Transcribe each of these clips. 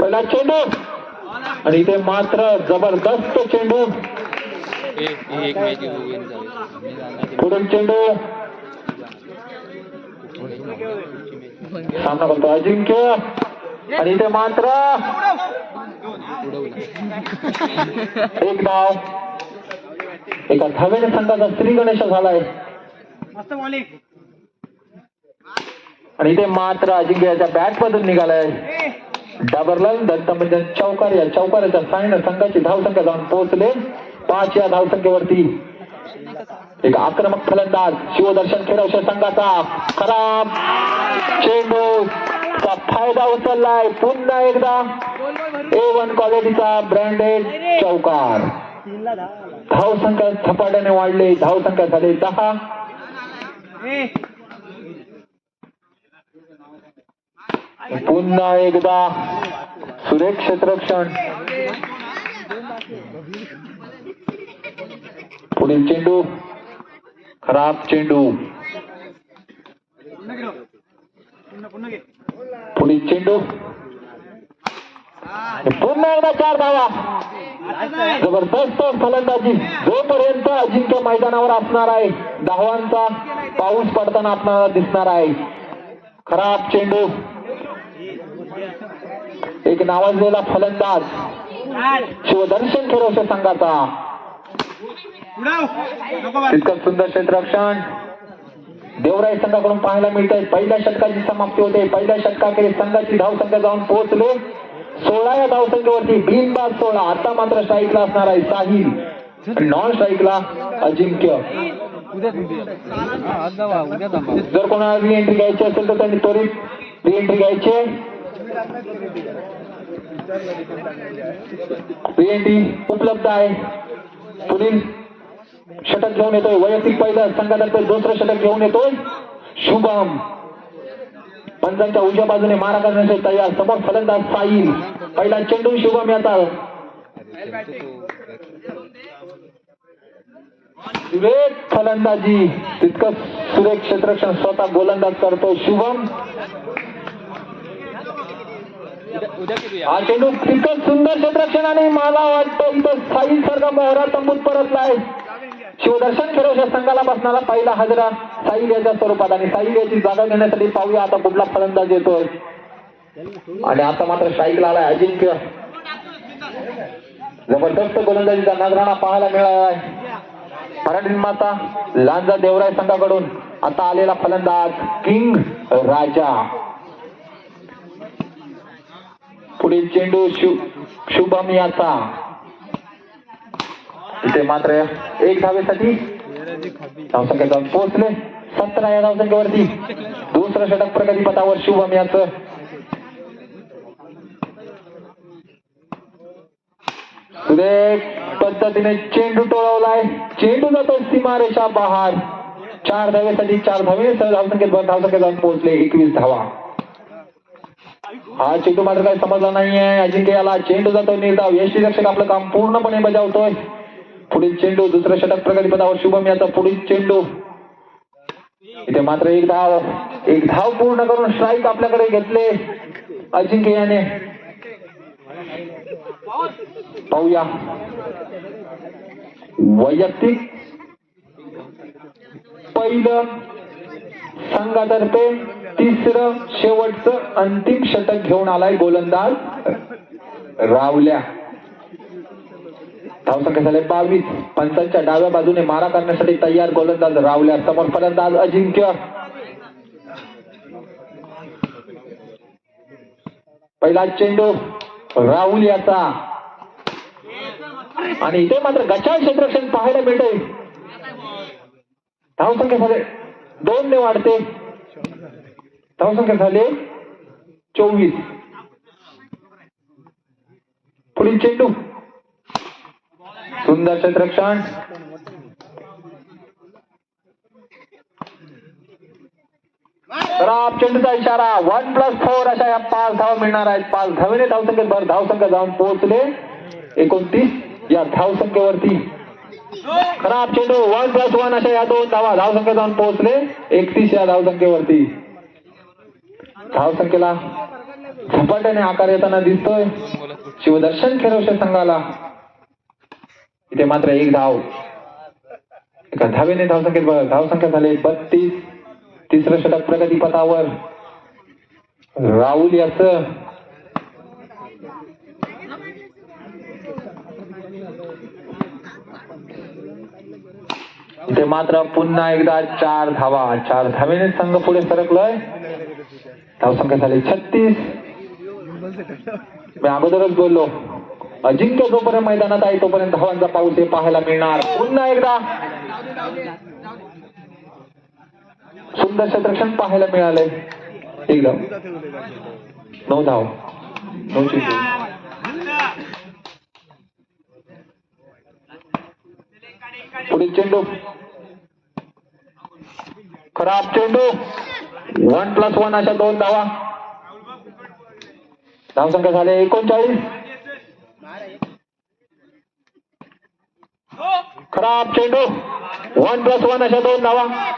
पहिला चेंडू आणि इथे मात्र जबरदस्त चेंडू. एक पुढील चेंडू. सामना करतो अजिंक्य. आणि इथे मात्र एक धाव एका धावेने संघाचा श्री गणेश झालाय. आणि इथे मात्र अजिंक्य याच्या बॅट मधून निघालाय. डाबरलाल दत्तमंजन चौकार या चौकाराच्या साईनं संघाची धावसंख्या जाऊन पोहोचले. पाच या धावसंख्येवरती. एक आक्रमक फलंदाज शिवदर्शन खेळवशे संघाचा खराब चेंडू. चा फायदा उचललाय. पुन्हा एकदा ए वन क्वालिटीचा ब्रँडेड चौकार. धावसंख्या झपाट्याने वाढली. धावसंख्या झाली दहा. पुन्हा एकदा सुरेख क्षेत्ररक्षण पुढील चेंडू. खराब चेंडू. पुढील चेंडू. पुन्हा एकदा चार धावा. जबरदस्त फलंदाजी. जोपर्यंत अजिंक्य मैदानावर असणार आहे धावांचा पाऊस पडताना आपल्याला दिसणार आहे. खराब चेंडू. एक नावाजलेला फलंदाज. शिवदर्शन खेळवशे संघाचा. तितकं सुंदर क्षेत्ररक्षण. देवराई संघाकडून पाहायला मिळत आहे पहिल्या षटकाची समाप्ती होते. पहिल्या षटकाकडे संघाची धावसंख्या जाऊन पोहोचले. सोळा या धावसंख्येवरती बिनबाद सोळा. आता मात्र स्ट्राईकला असणार आहे साहिल. नॉन स्ट्राईकला अजिंक्य. जर कोणाला री एंट्री घ्यायची असेल तर त्यांनी त्वरित री एंट्री घ्यायची री उपलब्ध आहे. पुढील षटक घेऊन येतोय. वैयक्तिक पहिलं संघातर्फे दुसरं षटक घेऊन येतोय. शुभम. पंचांच्या उजव्या बाजूने मारा करण्यासाठी तयार. समोर फलंदाज साईल पहिला चेंडू शुभम याचा. सुरेख फलंदाजी. तितकं सुरेख क्षेत्रक्षण स्वतः गोलंदाज करतो शुभम. चेंडू तितकं सुंदर क्षेत्रक्षण आणि मला वाटतं इथं साईल सारखा मोहरा तंबूत परतलाय शिवदर्शन खेळवशा संघाला बसणारा पहिला हजरा साईल याच्या स्वरूपात आणि साईल याची जागा घेण्यासाठी पाहूया आता कुठला फलंदाज येतोय. आणि आता मात्र स्ट्राईकला आलाय अजिंक्य. जबरदस्त गोलंदाजीचा नजराणा पाहायला मिळाला आहे. मराठी माता लांजा देवराय संघाकडून आता आलेला फलंदाज किंग राजा. पुढे चेंडू शुभम याचा. इथे मात्र एक धावेसाठी धावसंख्या जाऊन पोहोचले. सतरा या धावसंख्येवरती. दुसरं षटक प्रगती पथावर शुभम याचं. सुरेख पद्धतीने चेंडू टोळवलाय. चेंडू जातो सीमारेषा बहार. चार धावेसाठी चार धावे धावसंख्येत धावसंख्या जाऊन पोहोचले एकवीस धावा. हा चेंडू मात्र काही समजला नाहीये. अजिंक्य याला चेंडू जातो निर्धाव. यष्टी रक्षक आपलं काम पूर्णपणे बजावतोय. पुढील चेंडू दुसरं षटक प्रगतीपथावर शुभम याचा पुढील चेंडू. इथे मात्र एक धाव एक धाव पूर्ण करून स्ट्राईक आपल्याकडे घेतले अजिंक्य याने. पाहूया. वैयक्तिक पहिलं संघातर्फे तिसरं शेवटचं अंतिम षटक घेऊन आलाय गोलंदाज. रावल्या. धावसंख्या झाले बावीस. पंचांच्या डाव्या बाजूने मारा करण्यासाठी तयार गोलंदाज रावल्या. समोर फलंदाज अजिंक्य. पहिला चेंडू राहुल याचा. आणि इथे मात्र गचाळ क्षेत्रक्षण पाहायला मिळते धावसंख्या झाले दोन ने वाढते. धावसंख्या झाले चोवीस. पुढील चेंडू. सुंदर क्षेत्ररक्षण खराब चेंडूचा इशारा. वन प्लस फोर अशा या पाच धावा मिळणार आहेत. पाच धावेने धावसंख्येत भर धावसंख्या जाऊन पोहोचले. एकोणतीस या धावसंख्येवरती. खराब चेंडू वन प्लस वन अशा या दोन धावा. धावसंख्या जाऊन पोहोचले. एकतीस या धावसंख्येवरती. धावसंख्येला झपाट्याने आकार येताना दिसतोय. शिवदर्शन खेळवशे संघाला. इथे मात्र एक धाव. एका धावेने धावसंख्येत बघ. धावसंख्या झाले बत्तीस. तिसरं षटक प्रगतीपथावर. राहुल याचं ते मात्र पुन्हा एकदा चार धावा चार धावेने संघ पुढे सरकलोय. धावसंख्या झाली छत्तीस. मी अगोदरच बोललो अजिंक्य जोपर्यंत मैदानात आहे तोपर्यंत धावांचा पाऊस हे पाहायला मिळणार. पुन्हा एकदा. सुंदर क्षेत्रक्षण पाहायला मिळालंय. एकदम नऊ धाव. नऊ चेंडू पुढील चेंडू. खराब चेंडू. वन प्लस वन अशा दोन धावा. धावसंख्या झाले एकोणचाळीस. खराब चेंडू. वन प्लस वन अशा दोन धावा.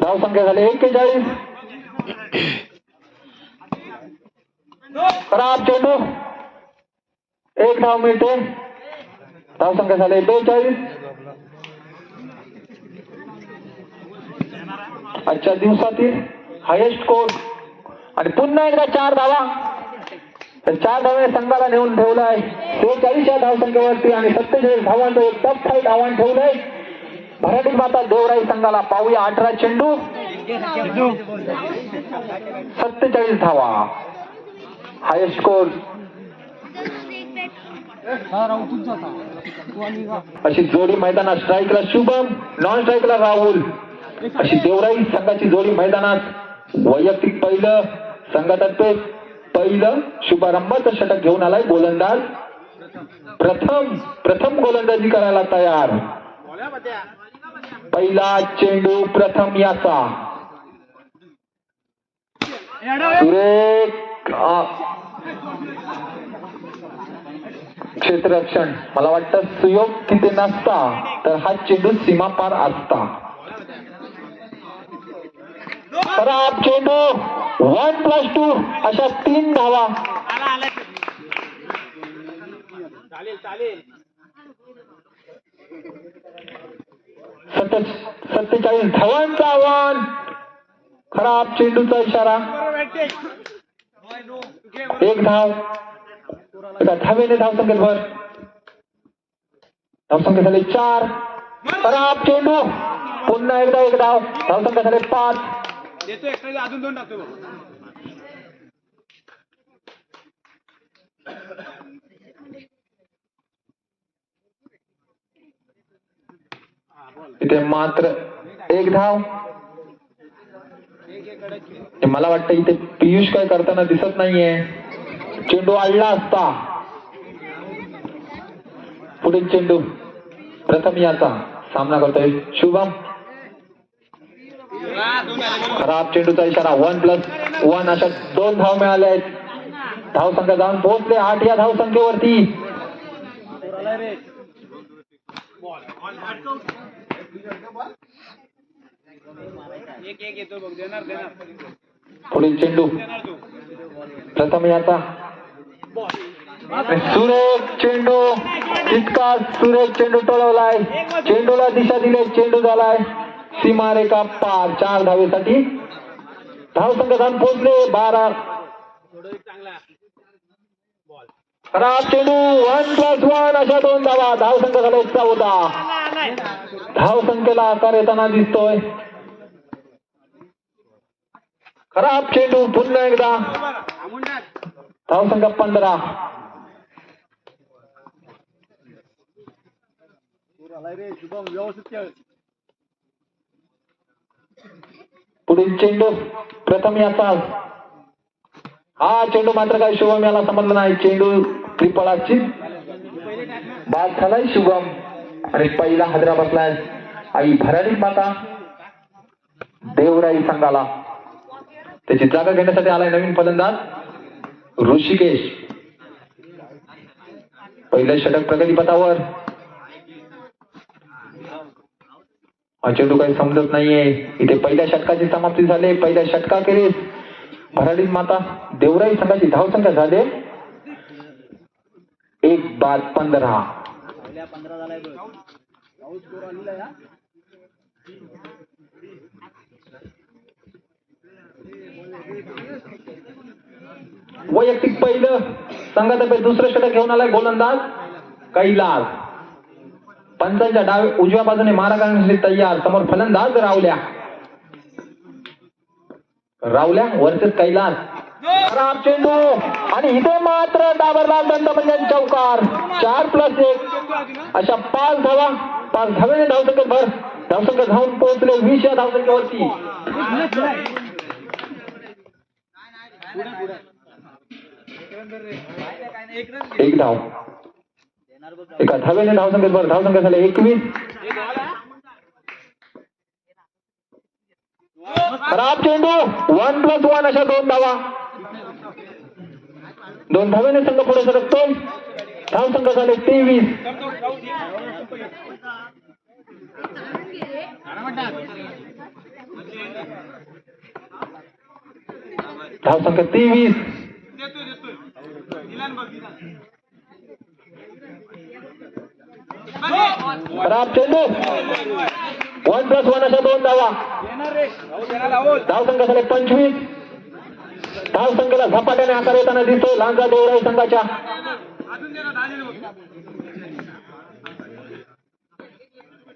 धावसंख्या झाली एक्केचाळीस. खराब चेंडू. एक धाव मिळते. धावसंख्या झाले बेचाळीस. आजच्या दिवसातील हायेस्ट कोर्ट आणि पुन्हा एकदा चार धावा. तर चार धावे संघाला नेऊन ठेवलाय. सेहेचाळीस या धावसंख्येवरती आणि सत्तेचाळीस धावांचं एक टफ फाईट आव्हान ठेवलंय. मराठी माता देवराई संघाला पाहूया अठरा चेंडू. सत्तेचाळीस धावा. हायेस्ट स्कोर अशी जोडी मैदानात स्ट्राईकला शुभम नॉन स्ट्राईकला राहुल. अशी देवराई संघाची जोडी मैदानात. वैयक्तिक पहिलं संघातर्फे पहिलं शुभारंभाचं षटक घेऊन आलाय गोलंदाज. प्रथम प्रथम गोलंदाजी करायला तयार. पहिला चेंडू प्रथम याचा. सुरेख क्षेत्ररक्षण. मला वाटतं सुयोग तिथे नसता तर हा चेंडू सीमा पार असता. खराब चेंडू वन प्लस टू अशा तीन धावा। सत्ते सत्तेचाळीस धावांचा आव्हान खराब चेंडूचा इशारा। एक धाव। एका धाव धावसंख्येत भर। धावसंख्या झाली चार। खराब चेंडू पुन्हा एकदा एक धाव धावसंख्या झाले पाच। देतो एक्स्ट्रा अजून दोन टाकतो मात्र एक धाव। मला वाटतं इथे पियुष काय करताना दिसत नाहीये. चेंडू आडला असता. चेंडू प्रथम याचा सामना करतोय शुभम. खराब चेंडूचा इशारा वन प्लस वन अशा दोन धाव मिळाल्या आहेत. धाव संख्या जाऊन पोहोचले. आठ या धाव संख्येवरती पुढील चेंडू. प्रथम याचा सुरेख चेंडू. इतका सुरेख चेंडू टोळवलाय. चेंडूला दिशा दिली चेंडू झालाय सीमारेखा पार. चार धावेसाठी धाव संघात पोहोचले बारा. चांगला खराब चेंडू वन प्लस वन अशा दोन धावा. धाव संघ झाला चौदा धाव संख्येला आकार येताना दिसतोय. खराब चेंडू पुन्हा एकदा. धाव संख्या पंधरा शुभम व्यवस्थित पुढील चेंडू प्रथम याचा. हा चेंडू मात्र काय शुभम याला समजला नाही. चेंडू त्रिपळाची बाद झालाय शुभम. आणि पहिला हजरा बसलाय. आई भरारी माता देवराई संघाला. त्याची जागा घेण्यासाठी आलाय नवीन फलंदाज ऋषिकेश. पहिलं षटक प्रगतीपथावर हा चेंडू काही समजत नाहीये. इथे पहिल्या षटकाची समाप्ती झाली. पहिल्या षटकाखेरीस भराडीत माता देवराई संघाची धावसंख्या झाले. एक बाद पंधरा. वैयक्तिक पहिलं संघातर्फे दुसरं षटक घेऊन आलाय गोलंदाज कैलास. पंचांच्या डावे उजव्या बाजूने मारा करण्यासाठी तयार. समोर फलंदाज रावल्या. रावल्या वरचेच कैलास. खराब चेंडू. आणि इथे मात्र डाबरलाल दंडपंजन म्हणजे चौकार. चार प्लस एक. अशा पाच धावा पाच धावेने धावसंख्या भर धावसंख्या धावून पोहोचले वीस या धावसंख्येवरती. एक धाव. एका बघ धाव धावेने बरं धाव संख्या झाले. एकवीस. खराब चेंडू वन प्लस वन अशा दोन धावा. दोन धावेने संघ पुढे सरकतोय संघ झाले तेवीस. धावसंख्या तेवीस. खराब चेंडू. वन प्लस वन अशा दोन धावा. देणार रे झाले पंचवीस धावसंख्येला झपाट्याने आकार येताना दिसतो लांजा देवराई संघाच्या.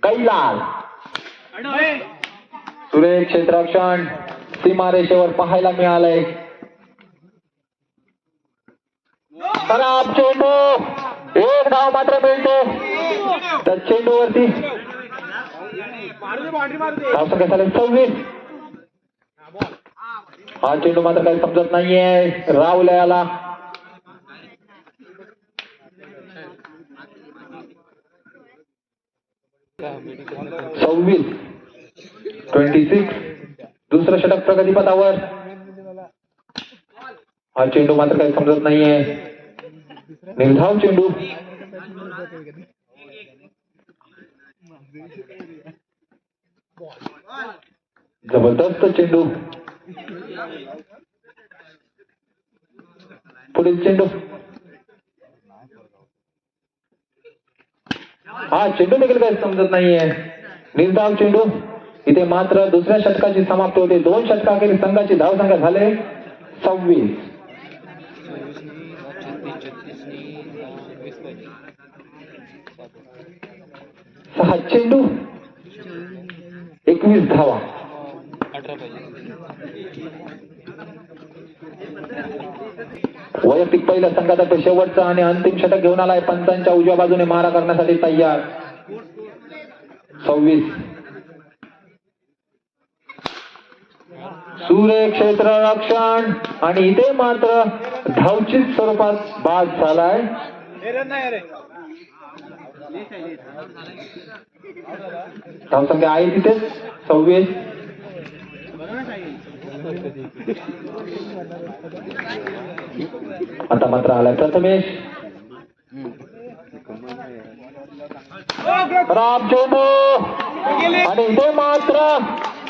कैलास. सुरेश क्षेत्ररक्षण सीमारेषेवर पाहायला मिळालंय. खराब चेंडू. एक धाव मात्र मिळतो. दे धावसंख्या झाले सव्वीस हा, चेंडू मात्र काही समजत नाहीये रावला याला सव्वीस ट्वेंटी सिक्स। दुसरं षटक प्रगतीपथावर हा, चेंडू मात्र काही समजत नाहीये निर्धाव चेंडू। ज़बरदस्त चेंडू। पुढील चेंडू। हा, चेंडू देखील काही समजत नाहीये निर्धाव चेंडू इथे मात्र दुसऱ्या षटकाची समाप्ती होते, दोन षटकाखेरील संघाची धावसंख्या झाले, सव्वीस। सहा, चेंडू। एकवीस धावा। वैयक्तिक पहिल्या संघातर्फे शेवटचा आणि अंतिम षटक घेऊन आलाय पंचांच्या उजव्या बाजूने मारा करण्यासाठी तयार. सव्वीस. सूर्य क्षेत्र रक्षण आणि इथे मात्र धावचित स्वरूपात बाद झालाय. धावसंख्या आहे तिथेच. सव्वीस. आता मात्र आलाय. प्रथमेश राम चेंडू आणि इथे मात्र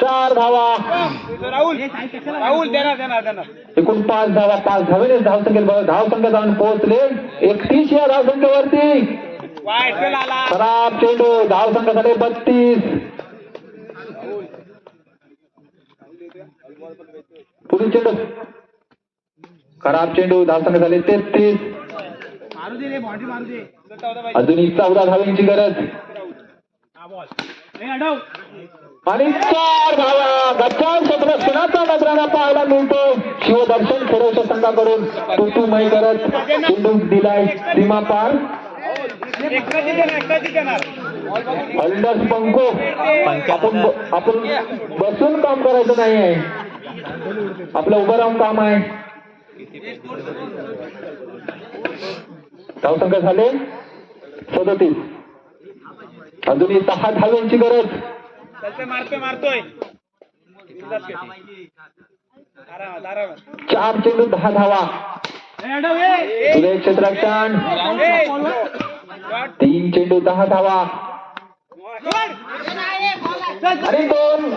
चार धावा. राहुल राहुल देणार देणार देणार एकूण पाच धावा. पाच धावेने धावसंख्येत बघा. धावसंख्या जाऊन पोहोचले. एकतीस या धावसंख्येवरती. वाईट खेळ आला खराब चेंडू धावसंख्या झाले बत्तीस. पुढील चेंडू. खराब चेंडू धावसंख्या झाले तेहतीस. मारू दे रे बाउंड्री मारू दे. अजूनही चौदा धाव्यांची गरज. आणि चार धावा. सुनाचा नजराणा पाहायला मिळतो. शिवदर्शन खेळवच्या संघाकडून तुतुमय करत चेंडू दिलाय सीमा पार. हल्डस पंखो आपण आपण बसून काम करायचं नाही आहे आपलं उभं राहून काम आहे. धावसंख्या झाले? सदतीस. अजूनही सहा धाव्यांची गरज. मारतोय चार चेंडू दहा धावा. सुरेश. शॉट. तीन चेंडू दहा धावा. आणि दोन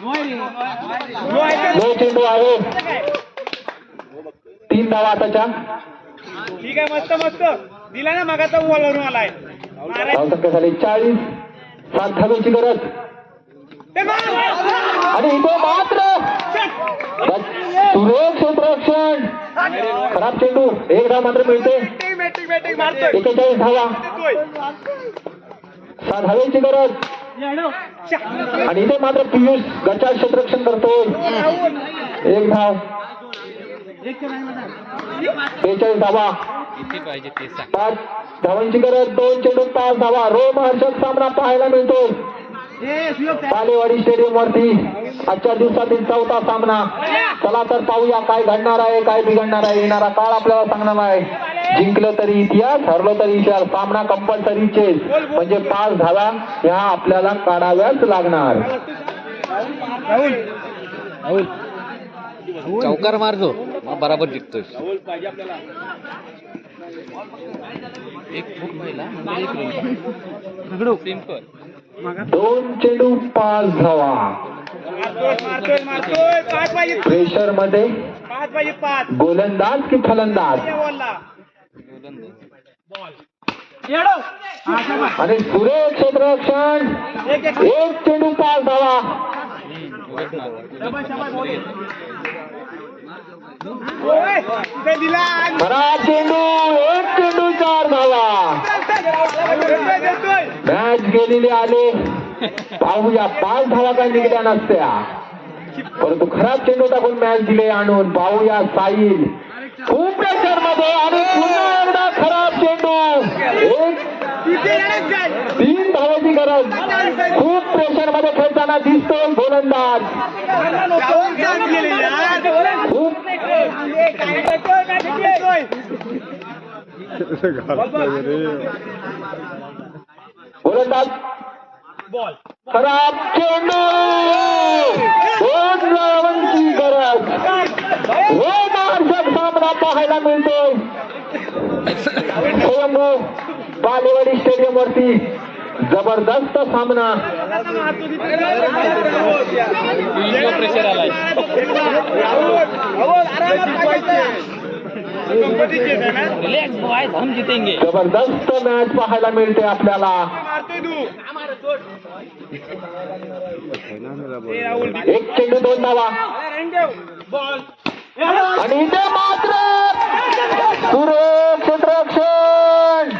दोन चेंडू आहे तीन धावा आताच्या ठीक आहे मस्त मस्त. दिला ना मगाचा वरून आलाय. धावसंख्या झाली चाळीस सात धावेची गरज! आणि इथे मात्र सुरेख क्षेत्ररक्षण खराब चेंडू एक धाव मात्र मिळते. एकेचाळीस धावा. सात धावेची गरज. आणि इथे मात्र पियुष गटात क्षेत्ररक्षण करतो एक धाव. बेचाळीस धावा. पाच. धावांची गरज दोन चेंडू पाच धावा. रोमहर्षक सामना पाहायला मिळतो बालेवाडी स्टेडियम वरती आजच्या दिवसातील चौथा सामना. चला तर पाहूया काय घडणार आहे काय बिघडणार आहे. येणारा काळ आपल्याला सांगणार आहे. जिंकलं तरी इतिहास हरलो तरी इतिहास सामना कंपल्सरी चेस म्हणजे पाच धावा ह्या आपल्याला काढाव्याच लागणार. चौकार मारतो बराबर जिंकतोय. सिंपल दोन चेंडू पाच धावा प्रेशरमध्ये गोलंदाज की फलंदाज? आणि सुरेख क्षेत्ररक्षण एक चेंडू पाच धावा खराब चेंडू एक चेंडू चार धावा. मॅच गेलेली आले. पाहूया पाच धावा काय निघल्या नसत्या. परंतु खराब चेंडू टाकून मॅच दिले आणून पाहूया साईल खूप प्रेशरमध्ये आणि पुन्हा एकदा खराब चेंडू एक तिथे येण्यात जाय. तीन धावाची गरज खूप प्रेशरमध्ये खेळताना दिसतोय गोलंदाज राहुल जात गेले यार. खूप काय करतोय, काय करतोय? गोलंदाज बॉल खराब चेंडू दोन धावांची गरज रोमांचक सामना पाहायला मिळतोय स्वयंभू बालेवाडी स्टेडियम वरती जबरदस्त सामना. प्रेशर आलाय जबरदस्त मॅच पाहायला मिळते आपल्याला. एक चेंडू दोन धावा. आणि इथे मात्र सुरेख क्षेत्ररक्षण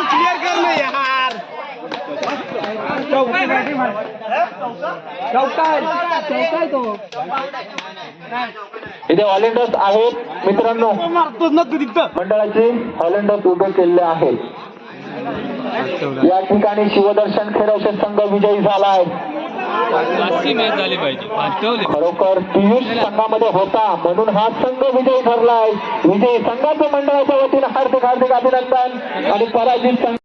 क्लिअर कर ना यार इथे हॉलेंडर्स आहेत मित्रांनो. मारतोच ना तू तिथं मंडळाचे हॉलेंडर्स उभे केलेले आहेत. या ठिकाणी शिवदर्शन खेळवशे संघ विजयी झाला आहे अशी मॅच झाली पाहिजे. ठेवले. खरोखर पियुष संघामध्ये होता म्हणून हा संघ विजयी ठरलाय. विजयी संघाच्या मंडळाच्या वतीनं हार्दिक हार्दिक अभिनंदन आणि पराजित संघ